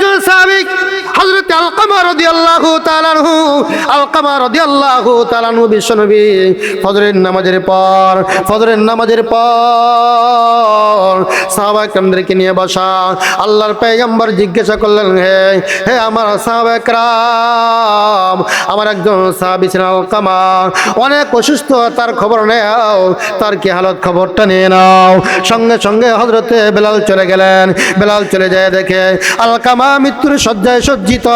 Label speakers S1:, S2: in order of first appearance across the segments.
S1: একজন সাহাবী হযরত আলকামা রাদিয়াল্লাহু তাআলা আনহু, আলকামা রাদিয়াল্লাহু তাআলা আনহু বিশ্বনবী ফজরের নামাজের পর, ফজরের নামাজের পর সাহাবা কেন্দ্রকে নিয়ে বসা। আল্লাহর পেগম্বর জিজ্ঞাসা করলেন, হে হে আমার সাহাবা একরাম, আমার একজন সাহাবী ছিলেন আলকামা, অনেক অসুস্থ, তার খবর নেও, তার কি হালত খবরটা নিয়ে নাও। সঙ্গে সঙ্গে হজরতে বেলাল চলে গেলেন, বেলাল চলে যায় দেখে আলকামা মৃত্যুর শয্যায় সজ্জিত।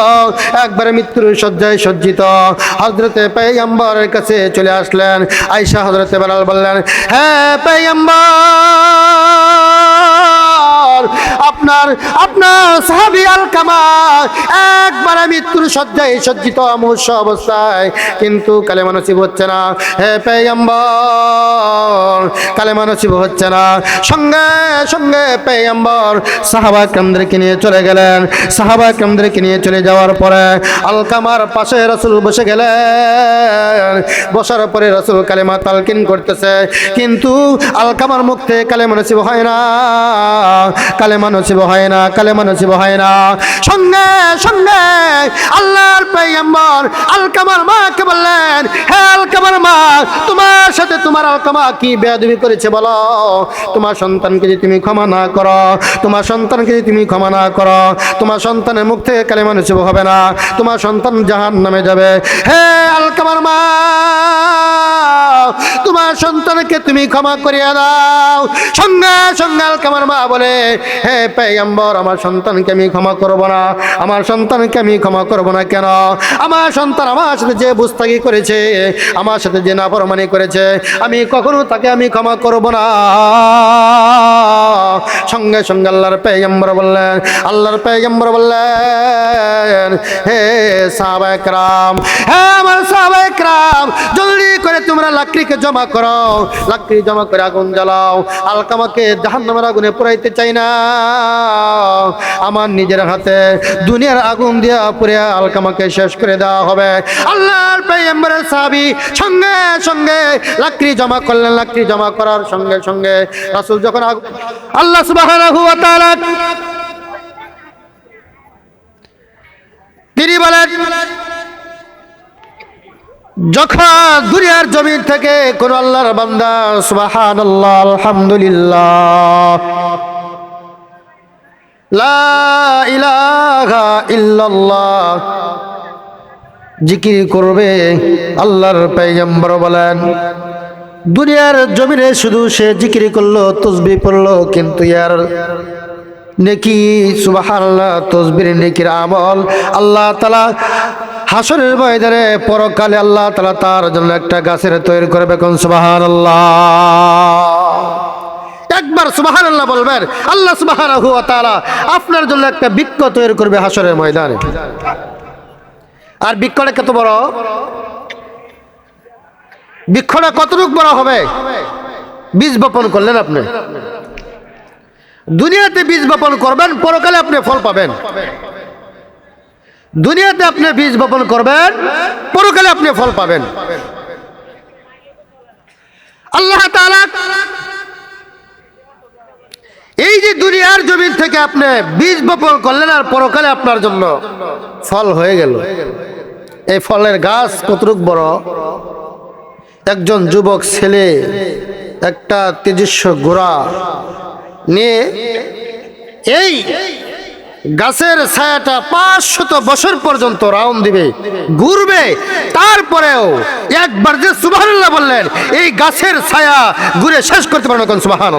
S1: একবারে মৃত্যুর শয্যায় সজ্জিত। হজরতে পেয়াম্বরের কাছে চলে আসলেন। আইসা হজরতে বেলাল বললেন হ্যাঁ পেগম্বর আপনার আপনার সাহাবি আলকামা একবারে মৃত্যুর শয্যায় সজ্জিত মুহূর্ষ অবস্থায়। কিন্তু কালেমা নসিব হচ্ছে না। হে পেয়ম্বর, কালেমা নসিব হচ্ছে না। সঙ্গে সঙ্গে পেয়ম্বর, সাহাবা কেন্দ্রকে নিয়ে চলে গেলেন। সাহাবা কেন্দ্রকে নিয়ে চলে যাওয়ার পরে আলকামার পাশে রসুল বসে গেলেন। বসার পরে রসুল কালেমা তালকিন করতেছে। কিন্তু আলকামার মুখ থেকে কালেমা নসিব হয় না। কালেমা নসিব হয় না, কালেমা নসিব হয় না। সঙ্গে সঙ্গে আল্লাহর পেয়ম্বর আলকামার মাকে বললেন, হে আলকামার মা, তোমার সাথে তোমার আলকামা কি বেয়াদবি করেছে বলো? তোমার সন্তানকে যদি তুমি ক্ষমা না করো, তোমার সন্তানকে যদি তুমি ক্ষমা না করো, তোমার সন্তানের মুখ থেকে কালেমা নসিব হবে না, তোমার সন্তান জাহান নামে যাবে। হে আলকামার মা, তোমার সন্তানকে তুমি ক্ষমা করিয়া দাও। সঙ্গে সঙ্গে আলকামার মা বলে, হে পেয়ম্বর আমার সন্তানকে আমি ক্ষমা করব না। আমার সন্তানকে আমি ক্ষমা করব না কেন? আমার সন্তান আমার সাথে যে বুস্তাগি করেছে, আমার সাথে যে নাফরমানি করেছে, আমি কখনো তাকে আমি ক্ষমা করব না। সঙ্গে সঙ্গে আল্লাহর পেয়ম্বর বললেন, আল্লাহর পেয়ম্বর বললেন, হে সাহাবায়ে রাম হে আমার সাহাবায়ে রাম জলদি করে তোমরা লাকড়িকে জমা করো। লাকড়ি জমা করে আগুন জ্বালাও। আলকামাকে জাহান্নামের আগুনে পুরাইতে চাই না। আমার নিজের হাতে দুনিয়ার আগুন দিয়া পুরে আলকামাকে শেষ করে দেওয়া হবে। আল্লাহর পেয়ম্বরের সাহাবী সঙ্গে সঙ্গে লাকড়ি জমা করলেন। লাকড়ি জমা করার সঙ্গে সঙ্গে রাসূল যখন আল্লাহ তাআলা তিনি বলেন, যখন দুনিয়ার জমিন থেকে কোন আল্লাহর বান্দা আল্লাহ আলহামদুলিল্লাহ জিকির করবে আল্লাহর পেগম্বর বলেন। দুনিয়ার জমিনে শুধু সে জিকির করল তসবি পড়ল, কিন্তু ইয়ার নেকি, সুবহানাল্লাহ, তসবির নেকির আমল আল্লাহ তালা হাসরের ময়দানে পরকালে আল্লাহ তালা তার জন্য একটা গাছের তৈরি করবে, কোন সুবাহান একবার সুবাহান আল্লাহ বলবেন আল্লাহ সুবাহান আপনার জন্য একটা বৃক্ষ তৈরি করবে হাসরের ময়দানে। আর বৃক্ষটা কত বড়? বৃক্ষটা কতটুক বড় হবে? বীজ বপন করলেন আপনি। দুনিয়াতে বীজ বপন করবেন, পরকালে আপনি ফল পাবেন। দুনিয়াতে আপনি বীজ বপন করবেন, পরকালে আপনি ফল পাবেন। আল্লাহ এই যে দুনিয়ার জমিন থেকে আপনি বীজ বপন করলেন আর পরকালে আপনার জন্য ফল হয়ে গেল। এই ফলের গাছ কতটুক বড়? একজন যুবক ছেলে, একটা তেজস্ব গোড়া নিয়ে এই গাছের ছায়াটা পাঁচশত বছর পর্যন্ত রাউন্ড দিবে, ঘুরবে। তারপরেও একবার যে সুবাহান্লাহ বললেন, এই গাছের ছায়া ঘুরে শেষ করতে পারবে কোন সুবাহান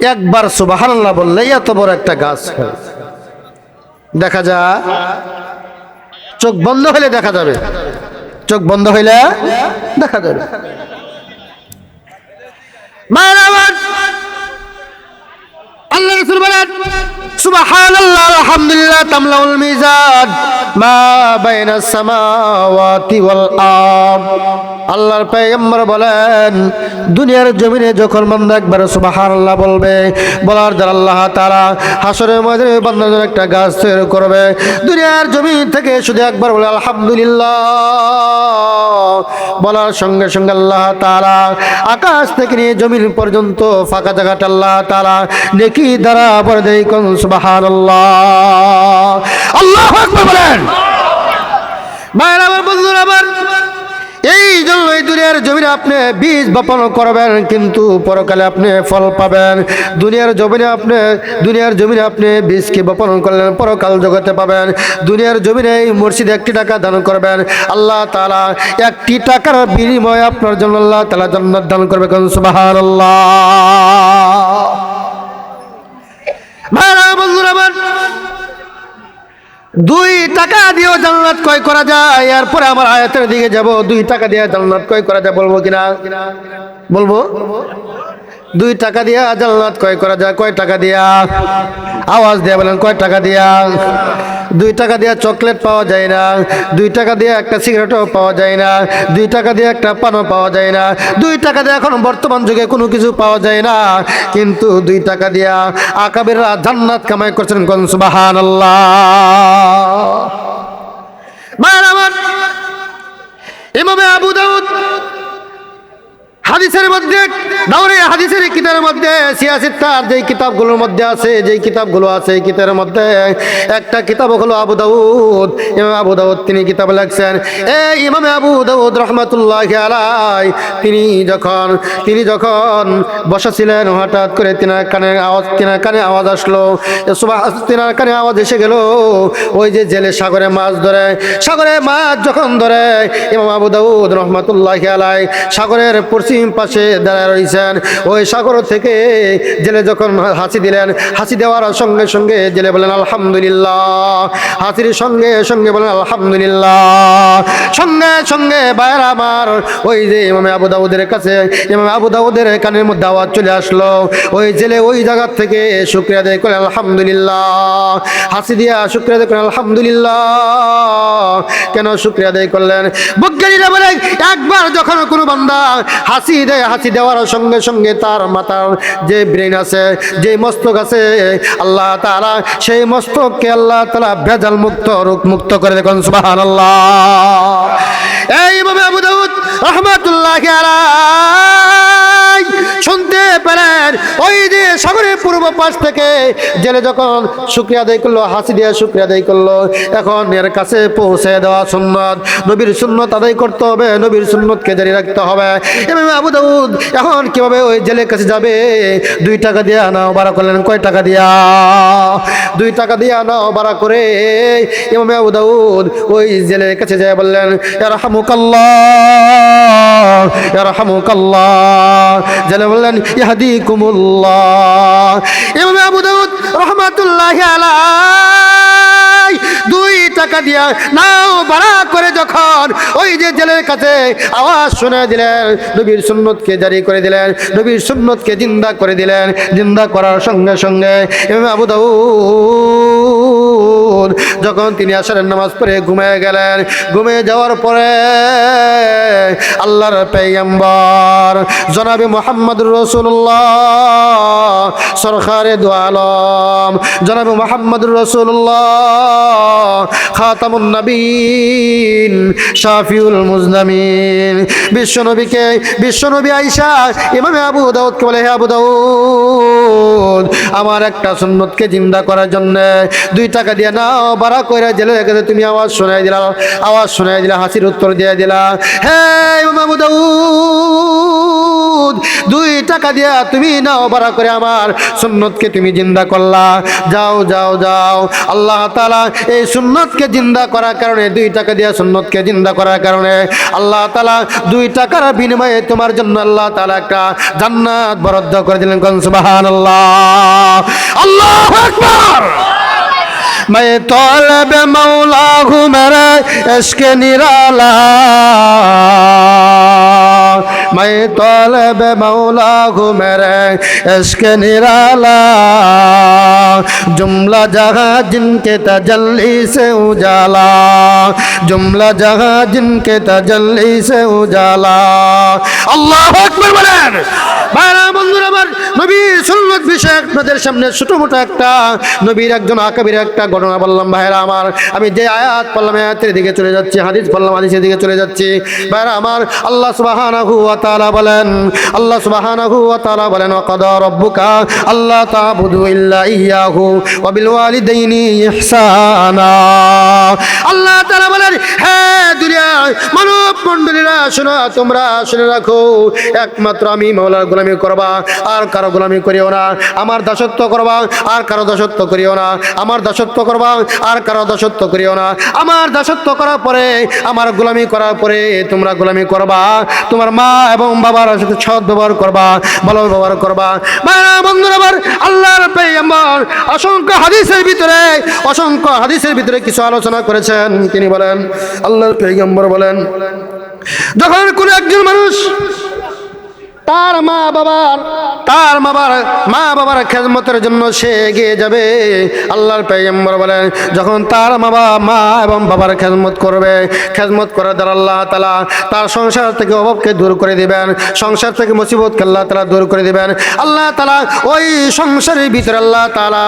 S1: একবার সুবাহান্লাহ বললে এত বড় একটা গাছ হয়। দেখা যা। চোখ বন্ধ হলে দেখা যাবে। চোখ বন্ধ হইলে দেখা যাবে। মায়ের আমার আল্লাহ বলেন, সুবহানাল্লাহ, আলহামদুলিল্লাহ, তামলাউল মিজান, মা বাইনাস সামাওয়াতি ওয়াল আল্লাহর পেগম্বর বলেন, দুনিয়ার জমিনে যখন বান্দা একবার সুবাহান আল্লাহ বলবে, বলার দ্বারা আল্লাহ তারা হাসরের মধ্যে বান্দার জন্য একটা গাছ তৈরি করবে। দুনিয়ার জমিন থেকে শুধু একবার বলে, আলহামদুলিল্লাহ। বলার সঙ্গে সঙ্গে আল্লাহ তারা আকাশ থেকে নিয়ে জমিন পর্যন্ত ফাঁকা জায়গাটা আল্লাহ তারা নেকি দ্বারা বলে দেয়, কোন সুবাহান আল্লাহ বলেন। ভাইয়ের আমার বন্ধুরা আমার এই জন্য এই দুনিয়ার জমিনে আপনি বীজ বপন করবেন, কিন্তু পরকালে আপনি ফল পাবেন। দুনিয়ার জমিনে আপনি, দুনিয়ার জমিনে আপনি বীজকে বপন করলেন, পরকাল জগতে পাবেন। দুনিয়ার জমিনে এই মসজিদে একটি টাকা দান করবেন। আল্লাহ তালা একটি টাকার বিনিময়ে আপনার জন্য আল্লাহ তালা জান্নাত দান করবে, কোন সুবাহান আল্লাহ দুই টাকা দিয়েও জান্নাত ক্রয় করা যায়। এরপরে আমার আয়াতের দিকে যাব। দুই টাকা দিয়ে জান্নাত ক্রয় করা যায়, বলব কিনা? বলব? দুই টাকা দিয়া জান্নাত ক্রয় করা যায়? কয় টাকা দিয়া? আওয়াজ দিয়া বলেন, কয় টাকা দিয়া? দুই টাকা দিয়ে চকলেট পাওয়া যায় না। দুই টাকা দিয়ে একটা সিগারেটও পাওয়া যায় না। দুই টাকা দিয়ে একটা পানও পাওয়া যায় না। দুই টাকা দিয়ে এখন বর্তমান যুগে কোনো কিছু পাওয়া যায় না। কিন্তু দুই টাকা দিয়া আকাবেররা জান্নাত কামাই করছেন কোন? সুবাহান আল্লাহ ইমামে আবু দাউদ হাদিসের মধ্যে দাউরে হাদিসের কিতাবের মধ্যে, সিয়াসিত্তার যেই কিতাবগুলোর মধ্যে আছে, যেই কিতাবগুলো আছে, এই কিতাবের মধ্যে একটা কিতাব হলো আবু দাউদ। ইমাম আবু দাউদ তিনি কিতাব লিখছেন। এই ইমামে আবু দাউদ রহমাতুল্লাহ আলাই তিনি যখন তিনি যখন বসা ছিলেন হঠাৎ করে তিনার কানে আওয়াজ, তিনার কানে আওয়াজ আসলো। তিনার কানে আওয়াজ এসে গেল। ওই যে জেলে সাগরে মাছ ধরে, সাগরে মাছ যখন ধরে, ইমাম আবু দাউদ রহমাতুল্লাহ আলাই সাগরের পশ্চিম পাশে দাঁড়ায় রয়েছেন ওই সাগর থেকে জেলে যখন হাসি দিলেন, হাসি দেওয়ার সঙ্গে সঙ্গে জেলে বলেন আলহামদুলিল্লাহ। হাসির সঙ্গে সঙ্গে বলেন আলহামদুলিল্লাহ। সঙ্গে সঙ্গে বাইর আমার ওই যে ইমামে আবু দাউদের কাছে, ইমামে আবু দাউদের কানের মধ্যে আওয়াজ চলে আসলো। ওই জেলে ওই জায়গার থেকে শুক্রিয়া দেয় করে আলহামদুলিল্লাহ। হাসি দিয়া শুক্রিয়া দেয় করে আলহামদুলিল্লাহ। কেন শুক্রিয়া দেয় করলেন? বৈজ্ঞানিকরা বলে, একবার যখন কোনো বান্দা হাসি দেয়, হাসি দেওয়ার সঙ্গে সঙ্গে তার মাথার যে ব্রেন আছে, যে মস্তক আছে, আল্লাহ তারা সেই মস্তককে আল্লাহ তালা ভেজাল মুক্ত রোগ মুক্ত করে দেখুন সুবাহান আল্লাহ এইভাবে আবু দাউদ রহমাতুল্লাহ শুনতে পেলেন। ওই যে সাগরের পূর্ব পাশ থেকে জেলে যখন শুক্রিয়া আদায় করল, হাসি দিয়ে শুক্রিয়া আদায় করল, এখন এর কাছে পৌঁছে দেওয়া সুন্নত। নবীর সুন্নত আদায় করতে হবে, নবীর সুন্নতকে জারি রাখতে হবে। এভাবে আবু দাউদ এখন কীভাবে ওই জেলের কাছে যাবে? দুই টাকা দিয়ে নাও বাড়া করলেন কয় টাকা দিয়া? দুই টাকা দিয়ে নাও বাড়া করে ইমামে আবু দাউদ ওই জেলের কাছে যায় বললেন, ইয়ারহামুকাল্লাহ ইয়ারহামুকাল্লাহ। জেলে বললেন, ইয়াহদিকুমুল্লাহ। ইমামে আবু দাউদ রহমাতুল্লাহি দুই টাকা দিয়া নাও বাড়া করে যখন ওই যে জেলের কাছে আওয়াজ শুনে দিলেন, নবীর সুন্নতকে জারি করে দিলেন, নবীর সুন্নতকে জিন্দা করে দিলেন। জিন্দা করার সঙ্গে সঙ্গে ইমাম আবু দাউদ যখন তিনি আসরের নামাজ পড়ে ঘুমিয়ে গেলেন, ঘুমিয়ে যাওয়ার পরে আল্লাহর পেগম্বর জনাবি মোহাম্মদ রসুল্লাহ সরকারে দু আলম, জনাবি মোহাম্মদুর রসুল্লাহ খাতামুন নবীন, শাফিউল মুজনামিন। বিশ্বনবীকে, বিশ্বনবী আইসা ইমামে আবু দাউদকে বলে, হে আবু দাউদ, আমার একটা সুন্নতকে জিন্দা করার জন্য দুই টাকা দিয়ে নাও, বাড়া করে জেলে রেখেছে তুমি আওয়াজ শোনাই দিলা, আওয়াজ শোনাই দিলা, হাসির উত্তর দিয়ে দিলা। হে ইমাম আবু দাউদ, দুই টাকা দিয়া তুমি নাও, বাড়া করে আমার সুন্নতকে তুমি জিন্দা করলা। যাও যাও যাও। আল্লাহ তালা এই সুন্নতকে জিন্দা করার কারণে, দুই টাকা দিয়া সুন্নতকে জিন্দা করার কারণে, আল্লাহ তালা দুই টাকার বিনিময়ে তোমার জন্য আল্লাহ তালা একটা জান্নাত বরাদ্দ করে দিলেন। কোন সুবাহান আল্লাহ আল্লাহ আকবার! मैं तौलब मौला हूँ मेरे इश्क निराला मैं तौलब मौला हूँ मेरे इश्क निराला जुमला जहाँ जिनके तजल्ली से उजाला जुमला जहाँ जिनके तजल्ली से उजाला আল্লাহ আকবার বলেন ভাইরা বন্ধুরা আমার নবীর সুন্নত বিষয়ে আপনাদের সামনে ছোট মোটো একটা নবীর একজন আকাবির একটা ঘটনা বললাম ভাইরা আমার, আমি যে আয়াত পড়লাম, আয়াতের দিকে চলে যাচ্ছি, হাদিস পড়লাম, হাদিসের দিকে চলে যাচ্ছি। ভাইরা আমার, আল্লাহ সুবহানাহু তাআলা বলেন, আল্লাহ সুবহানাহু তাআলা বলেন, ওয়াকাদা রাব্বুকা আল্লাহ তা'বুদু ইল্লা ইয়াহু ওয়া বিল ওয়ালিদাইনি ইহসানা। আল্লাহ তাআলা বলেন হ্যাঁ দুনিয়ায় মানব মণ্ডলীরা, শোনো, তোমরা শুনে রাখো, একমাত্র আমি মাওলার গোলামি করবা, আর কারও গোলামি করিও না। আমার দাসত্ব করবা, আর কারও দাসত্ব করিও না। আমার দাসত্ব করবা, আর কারও দাসত্ব করিও না। আমার দাসত্ব করার পরে, আমার গোলামি করার পরে তোমরা গোলামি করবা। তোমার মা এবং বাবার সাথে সৎ ব্যবহার করবা, ভালো ব্যবহার করবা। বন্ধুরা পেয়ম্বর অসংখ্য হাদিসের ভিতরে, অসংখ্য হাদিসের ভিতরে কিছু আলোচনা করেছেন। তিনি বলেন, আল্লাহর পেয়ম্বর বলেন, যখন কোনো একজন মানুষ তার মা বাবার, তার বাবার মা বাবার খেদমতের জন্য সে এগিয়ে যাবে। আল্লাহর পেয়ম্বর বলেন, যখন তার মা বাবা মা এবং বাবার খেদমত করবে, খেদমত করে দ্বারা আল্লাহ তালা তার সংসার থেকে অভাবকে দূর করে দিবেন, সংসার থেকে মুসিবতকে আল্লাহ তালা দূর করে দিবেন। আল্লাহ তালা ওই সংসারের ভিতরে আল্লাহ তালা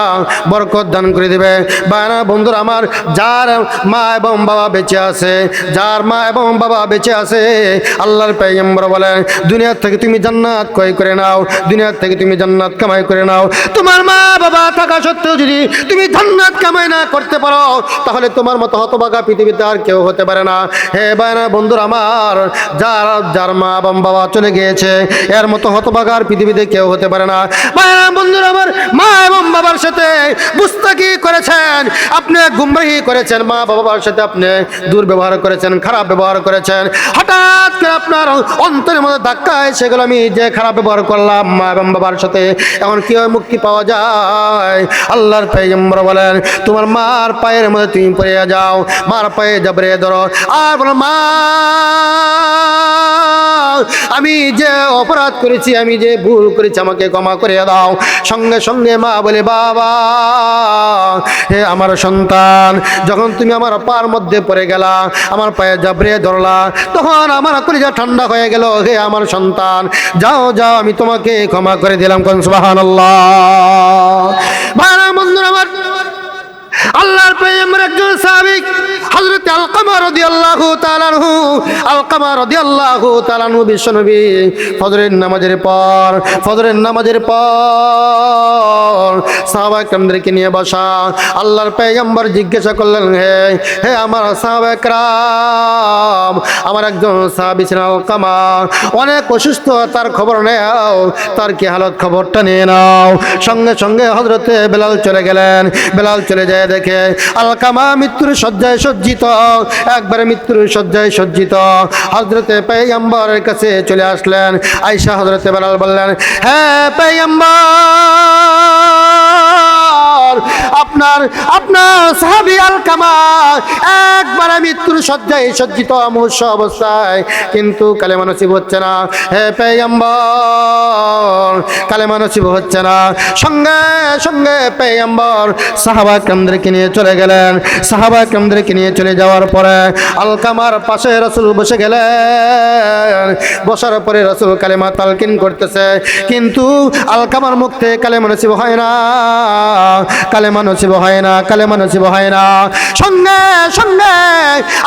S1: বরকত দান করে দিবে। বায়না বন্ধুরা, আমার যার মা এবং বাবা বেঁচে আছে, যার মা এবং বাবা বেঁচে আছে, আল্লাহর পেয়ম্বর বলেন দুনিয়ার থেকে তুমি জান্নাত ক্রয় করে নাও। দুনিয়ার থেকে তুমি জান্নাত কামাই করে নাও। তোমার মা বাবা থাকা সত্ত্বেও যদি তুমি জান্নাত কামাই না করতে পারো, তাহলে তোমার মতো হতবাগা পৃথিবীতে আর কেউ হতে পারে না। হে বায়না বন্ধুরা আমার, যার যার মা বাবা চলে গিয়েছে, এর মতো হতবাগার পৃথিবীতে কেউ হতে পারে না। বায়না বন্ধুরা আমার, মা এবং বাবার সাথে বুস্তাকি করেছেন, আপনি গুমরাহি করেছেন, মা বাবার সাথে আপনি দুর্ব্যবহার করেছেন, খারাপ ব্যবহার করেছেন। হঠাৎ করে আপনার অন্তরের মধ্যে ধাক্কা এসে গেল, আমি যে খারাপ ব্যবহার করলাম মা এবং বাবার সাথে, এখন কীভাবে মুক্তি পাওয়া যায়? আল্লাহর পেগম্বর বলেন, তোমার মার পায়ের মধ্যে তুমি পড়ে যাও, মার পায়ে জবরে ধরো। আর বলো মা আমি যে অপরাধ করেছি, আমি যে ভুল করেছি, আমাকে ক্ষমা করে দাও। সঙ্গে সঙ্গে মা বলে, বাবা, হে আমার সন্তান, যখন তুমি আমার পার মধ্যে পড়ে গেলা, আমার পায়ে জাবরে ধরলা, তখন আমার কলিজা ঠান্ডা হয়ে গেল, হে আমার সন্তান, যাও যাও, আমি তোমাকে ক্ষমা করে দিলাম। কোন সুবাহান আল্লাহ ভাইরা আমার, আল্লাহর প্রেমের একজন সাহাবিক হজরত আলকামা রদি আল্লাহ তালানহু আলকামা রদি আল্লাহ তালানহু বিশ্বনবী, ফজরের নামাজের পর, ফজরের নামাজের পর সাহাবাকরামদেরকে নিয়ে বসা, আল্লাহর পেগম্বর জিজ্ঞাসা করলেন, হে হে আমার সাহাবাকরাম আমার একজন সাহাবি ছিলেন আলকামা, অনেক অসুস্থ, তার খবর নেও, তার কি হালত খবরটা নিয়ে নাও। সঙ্গে সঙ্গে হজরতে বেলাল চলে গেলেন, বেলাল চলে যায় দেখে আলকামা মৃত্যুর শয্যায় সজ্জিত একবারে মৃত্যুর শয্যায় সজ্জিত। হজরতে পেয়াম্বরের কাছে চলে আসলেন। আইসা হজরতে বেলাল বললেন হ্যাঁ পেগম্বর আপনার আপনার সাহাবি আল আলকামা একবারে মৃত্যুর শয্যায় সজ্জিত মুহূর্ষ অবস্থায়। কিন্তু কালেমা নসিব হচ্ছে না। হে পেগম্বর কালেমা নসিব হচ্ছে না। সঙ্গে সঙ্গে পেগম্বর সাহাবা কেন্দ্রকে নিয়ে চলে গেলেন। সাহাবা কেন্দ্রকে নিয়ে চলে যাওয়ার পরে আলকামার পাশে রসুল বসে গেলেন। বসার পরে রসুল কালেমা তালকিন করতেছে। কিন্তু আলকামার মুখ থেকে কালেমা নসিব হয় না। কালেমা নসিব হয় না, কালেমা নসিব হয় না। সঙ্গে সঙ্গে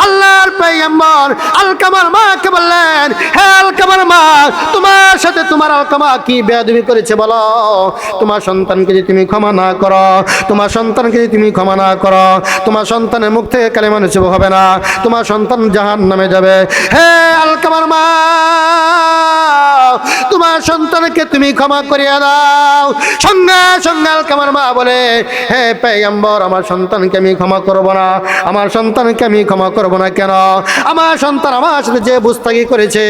S1: আল্লাহর পেগম্বর আলকামার মাকে বললেন, হে আলকামার মা, তোমার সাথে তোমার আলকামা কি বেয়াদবি করেছে বলো? তোমার সন্তানকে যদি তুমি ক্ষমা না করো, তোমার সন্তানকে যদি তুমি ক্ষমা না করো, তোমার সন্তানের মুখ থেকে কালেমা নসিব হবে না, তোমার সন্তান জাহান নামে যাবে। হে আলকামার মা তোমার সন্তানকে তুমি ক্ষমা করিয়া দাও। সঙ্গে সঙ্গে আলকামার মা বলে, হে পেগম্বর আমার সন্তানকে আমি ক্ষমা করব না। আমার সন্তানকে আমি ক্ষমা করব না কেন? আমার সন্তান আমার সাথে যে বুস্তাগি করেছে,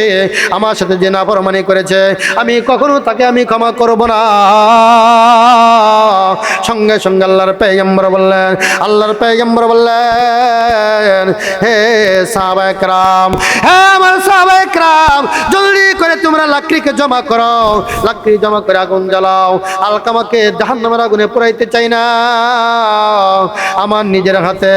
S1: আমার সাথে যে নাফরমানি করেছে, আমি কখনো তাকে আমি ক্ষমা করব না। সঙ্গে সঙ্গে আল্লাহর পেগম্বর বললেন, আল্লাহর পেগম্বর বললেন, হে সাহাবাকরাম হে আমার সাহাবাকরাম জলদি করে তোমরা লাকড়িকে জমা করো লাকড়ি জমা করে আগুন জ্বালাও। আলকামাকে জাহান্নামের আগুনে পুরাইতে চাই না। আমার নিজের হাতে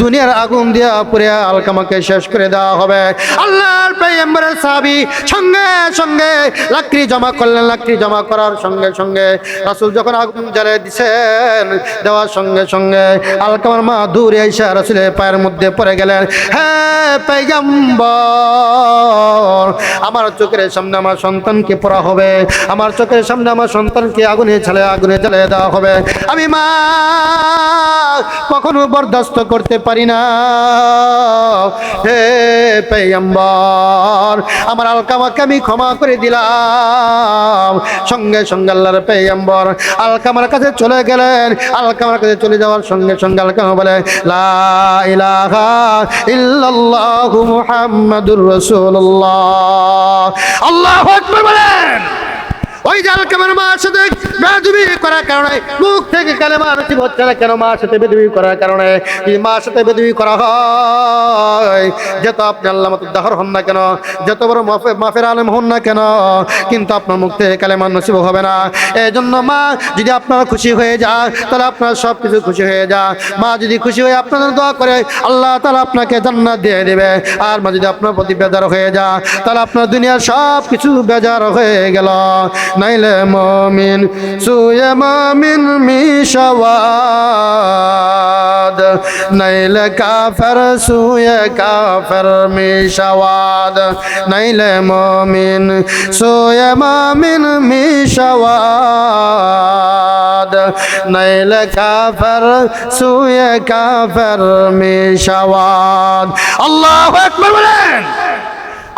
S1: দুনিয়ার আগুন দিয়া পুরে আলকামাকে শেষ করে দেওয়া হবে। আল্লাহর পেগম্বরের সাহাবী সঙ্গে সঙ্গে লাকড়ি জমা করলেন। লাকড়ি জমা করার সঙ্গে সঙ্গে রাসূল যখন আগুন জ্বালিয়ে দিছেন, দেওয়ার সঙ্গে সঙ্গে আলকামার মা দূরে এসে রাসূলের পায়ের মধ্যে পড়ে গেলেন। হ্যাঁ পেগম্বর আমার চোখের সামনে আমার সন্তানকে পড়া হবে। আমার চোখের সামনে আমার সন্তানকে আগুনে ছেলে আগুনে জ্বালিয়ে দেওয়া হবে। আমি মা কখনো বরদাস্ত করতে পারি না। হে পেয়ম্বর, আমার আলকামাকে আমি ক্ষমা করে দিলাম। সঙ্গে সঙ্গে আল্লাহর পেয়ম্বর, আলকামার কাছে চলে গেলেন। আলকামার কাছে চলে যাওয়ার সঙ্গে সঙ্গে আলকামা বলে ইল্লাল্লাহু মুহাম্মাদুর রাসূলুল্লাহ। আল্লাহু আকবার বলেন। ওই যে সাথে বেদবি করার কারণে, মুখ থেকে কালেমা নসিব হচ্ছে না কেন মার সাথে বেদবি করার কারণে? মার সাথে বেদবি করা হয়? যত আপনি আল্লাহ মতো দাহর হন না কেন, যত বড় মাফে মাফের আলেম হন না কেন, কিন্তু আপনার মুখ থেকে কালেমা নসিব হবে না। এই জন্য মা, যদি আপনারা খুশি হয়ে যায়, তাহলে আপনার সব কিছু খুশি হয়ে যায়। মা যদি খুশি হয়ে আপনাদের দোয়া করে, আল্লাহ তাহলে আপনাকে জান্নাত দিয়ে দেবে। আর মা যদি আপনার প্রতি বেজার হয়ে যা তাহলে আপনার দুনিয়ার সব কিছু বেজার হয়ে গেল। নাইলে মমিন সুয়ে মমিন মিশাওয়াদ, নাইলে কাফের, সুয়ে কাফের মিশাওয়াদ, নাইলে মমিন সুয়ে মমিন মিশাওয়াদ, নাইলে কাফের, সুয়ে কাফের মিশাওয়াদ। আল্লাহু আকবার বলেন।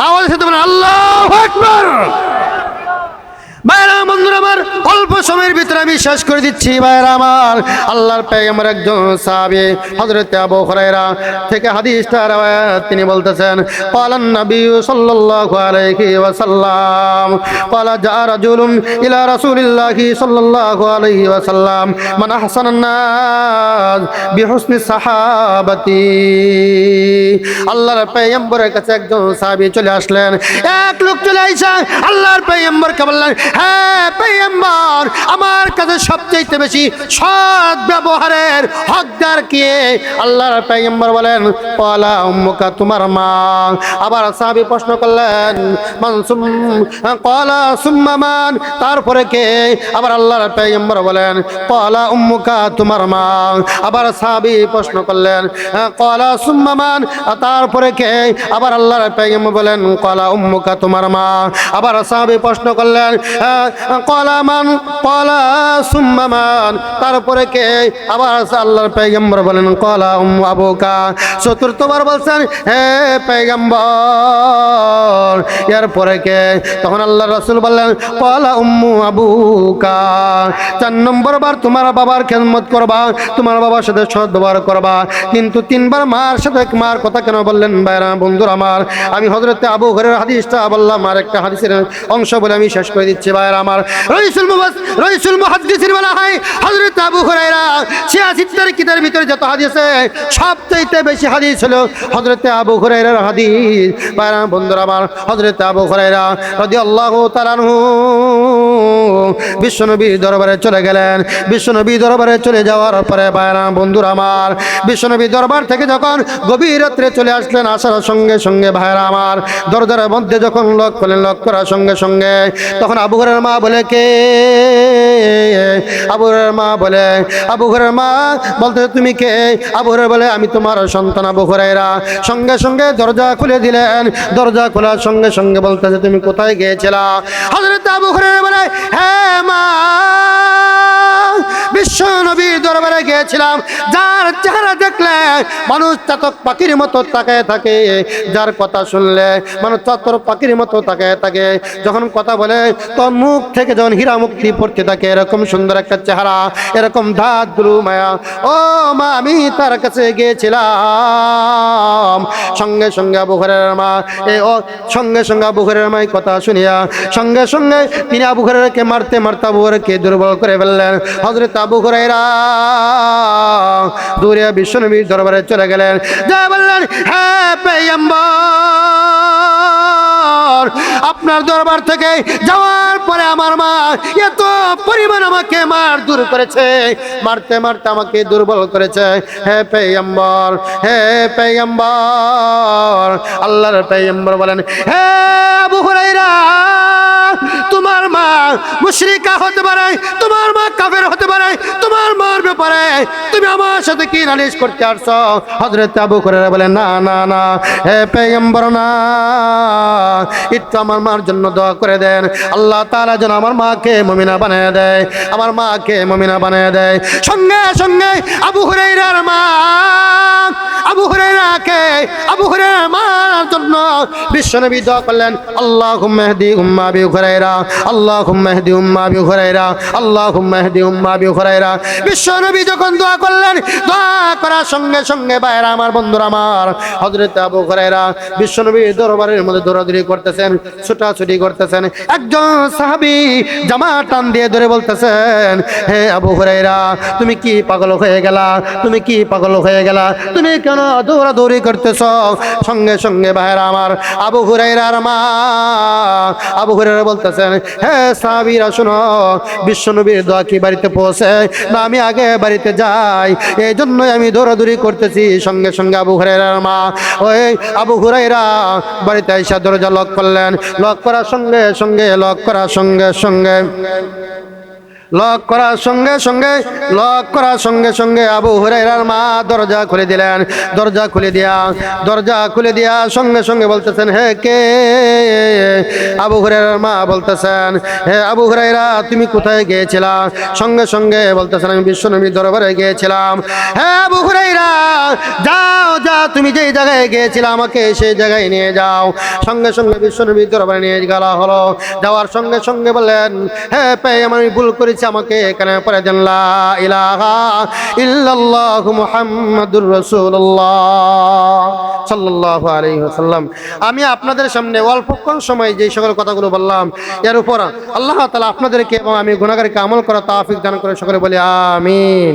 S1: আওয়াজ সাথে বলেন আল্লাহু আকবার। ভাইরা আমার অল্প সময়ের ভিতরে আমি শেষ করে দিচ্ছি, ভাইরা আমার। আল্লাহর একজন সাহাবী আবু থেকে তিনি বলতেছেন ক্বালান নবী সাল্লাল্লাহু আলাইহি ওয়াসাল্লাম, ক্বালা জা রাজুলুন ইলা আল্লাহর পেগম্বরের কাছে একজন সাহাবী চলে আসলেন। এক লোক চলে আইসা আল্লাহর পেগম্বরকে বললেন হ্যাঁ আমার কাছে সবচেয়ে বেশি সৎ ব্যবহারের হকদার কে? আল্লাহর পেগম্বর বলেন, পলা উম্মুকা, তোমার মা। আবার সাহাবী প্রশ্ন করলেন মানসুম কলা সুম্মামান তারপরে কে? আবার আল্লাহর পেগম্বর বলেন কলা উম্মুকা, তোমার মা। আবার সাহাবী প্রশ্ন করলেন কলা সুম্মামান তারপরে কে? আবার আল্লাহর পেগম্বর বলেন কলা উম্মুকা, তোমার মা। আবার সাহাবী প্রশ্ন করলেন কলামান কলা সুম্মামান তারপরে কে? আবার আল্লাহর পেগম্বর বলেন, কলা উম আবুকা। চতুর্থবার বলছেন, হে পেগম্বর এরপরে কে? তখন আল্লাহ রসুল বললেন, কলা উম্মু আবুকা। চার নম্বর বার তোমার বাবার খেদমত করবা, তোমার বাবার সাথে সৎ ব্যবহার করবা। কিন্তু তিনবার মার সাথে মার কথা কেন বললেন? ভাইরা, বন্ধুর আমার, আমি হজরতে আবু ঘরের হাদিসটা বললাম আর একটা হাদিসের অংশ বলে আমি শেষ করে দিচ্ছি। ভাইরা আমার রইসুল মুবাস রইসুল মুহাদ্দিসিন বলা হয়, হযরত আবু হুরায়রা ছিয়াশিত্তর কিতাবের ভিতরে যত হাদিস আছে, সবচাইতে বেশি হাদিস হলো হযরত আবু হুরায়রার হাদিস। ভাইরা বন্ধুরা আমার, হযরত আবু হুরায়রা রাদিয়াল্লাহু তাআলা আনহু বিশ্বনবীর দরবারে চলে গেলেন। বিশ্বনবী দরবারে চলে যাওয়ার পরে ভাইরা বন্ধুরা আমার বিশ্বনবী দরবার থেকে যখন গভীর রাত্রে চলে আসলেন, আসার সঙ্গে সঙ্গে ভাইরা আমার দরজার মধ্যে যখন লক করলেন, লক করার সঙ্গে সঙ্গে, তখন আবু ঘরের মা বলে কে? আবু ঘরের মা বলে, আবু ঘরের মা, বলতে তুমি কে? আবু ঘরের বলে, আমি তোমার সন্তান আবু ঘরেরা সঙ্গে সঙ্গে দরজা খুলে দিলেন। দরজা খোলার সঙ্গে সঙ্গে বলতেছে, তুমি কোথায় গিয়েছিলা? হজরত আবু ঘরের বলে হ্যাঁ মা। বিশ্ব নবীর দরবারে গিয়েছে গিয়েছিলাম। যার চেহারা দেখলে মানুষ চাতক পাখির মতো তাকায় থাকে। যার কথা শুনলে মানুষ চাতর পাখির মতো তাকায় থাকে। যখন কথা বলে, তোর মুখ থেকে যখন হীরা মুক্তি পড়তে থাকে, এরকম সুন্দর একটা চেহারা, এরকম ধাত গুরু মায়া। ও মা, আমি তার কাছে গিয়েছিলাম। সঙ্গে সঙ্গে আবু হরের মা, এ ও সঙ্গে সঙ্গে আবু হরের মাই কথা শুনিয়া, সঙ্গে সঙ্গে তিনি আবু হরেরকে মারতে মারতে আবু হরেরকে দুর্বল করে ফেললেন। হজরত আবু হরেরা দূরে বিশ্বনবীর দরবারে চলে গেলেন। যা বললেন হ্যাঁ পেয়ম্বর আপনার দরবার থেকে যাওয়ার পরে আমার মা এত পরিমাণ আমাকে মার দূর করেছে, মারতে মারতে আমাকে দুর্বল করেছে। হে পেয়ম্বর হে পেয়ম্বর, আল্লাহর পেয়ম্বর বলেন, হে আবু হুরাইরা তোমার মা মুশরিকা হতে পারে, তোমার মা কাফের হতে পারে, তোমার মার ব্যাপারে তুমি আমার সাথে কি নালিশ করতে আসছো? হযরত আবু হুরায়রা বলেন, না না না, হে পেগম্বর, না। একটু আমার মার জন্য দোয়া করে দেন। আল্লাহ তাআলা যেন আমার মাকে মুমিনা বানিয়ে দেয়, আমার মাকে মুমিনা বানিয়ে দেয়। সঙ্গে সঙ্গে আবু হুরাইরার মা, আবু হুরাইরাকে আবু হুরাইরার মার জন্য বিশ্বনবী দোয়া করলেন, আল্লাহুম্মা ইহদি উম্মা আবি হুরাইরা আবি বাইরা করতেছেন একজন সাহাবী জামা টান দিয়ে ধরে বলতেছেন, হে আবু তুমি কি পাগল হয়ে গেলা? তুমি কি পাগল হয়ে গেলা? তুমি কেন দৌড়াদৌড়ি করতেছ? সঙ্গে সঙ্গে ভাইরা আমার, আবু হুরাইরার মা, আবু হুরাইরা বলতেছেন হে সাহাবীরা, শোনো, বিশ্বনবীর দোয়া কি বাড়িতে পৌঁছে? না, আমি আগে বাড়িতে যাই এই জন্যই আমি দৌড়াদৌড়ি করতেছি। সঙ্গে সঙ্গে আবু হুরাইরার মা ওই আবু হুরাইরা বাড়িতে এসে দরজা লক করলেন। লক করার সঙ্গে সঙ্গে লক করার সঙ্গে সঙ্গে লক করার সঙ্গে সঙ্গে লক করার সঙ্গে সঙ্গে আবু হুরাইরার মা দরজা খুলে দিলেন। দরজা খুলে দিয়া, দরজা খুলে দিয়া সঙ্গে সঙ্গে বলতেছেন, হে কে? আবু হুরাইরার মা বলতেছেন, হে আবু হুরাইরা তুমি কোথায় গিয়েছিলা? সঙ্গে সঙ্গে বলতেছেন, আমি বিশ্বনবী দরবারে গিয়েছিলাম। হে আবু হুরাইরা যাও যাও, তুমি যেই জায়গায় গিয়েছিলে, আমাকে সেই জায়গায় নিয়ে যাও। সঙ্গে সঙ্গে বিশ্বনবী দরবারে নিয়ে গেলা হলো। যাওয়ার সঙ্গে সঙ্গে বললেন, হে পেয়ে, আমি ভুল করেছি, আমাকে এখানে পরে দেন, লা ইলাহা ইল্লাল্লাহ মুহাম্মাদুর রাসূলুল্লাহ সাল্লাল্লাহু আলাইহি ওয়াসাল্লাম। আমি আপনাদের সামনে অল্পক্ষণ সময় যে সকল কথাগুলো বললাম, এর উপর আল্লাহ তালা আপনাদেরকে এবং আমি গুণাগারীকে আমল করা তাফিক দান করে সকলে বলি আমিন।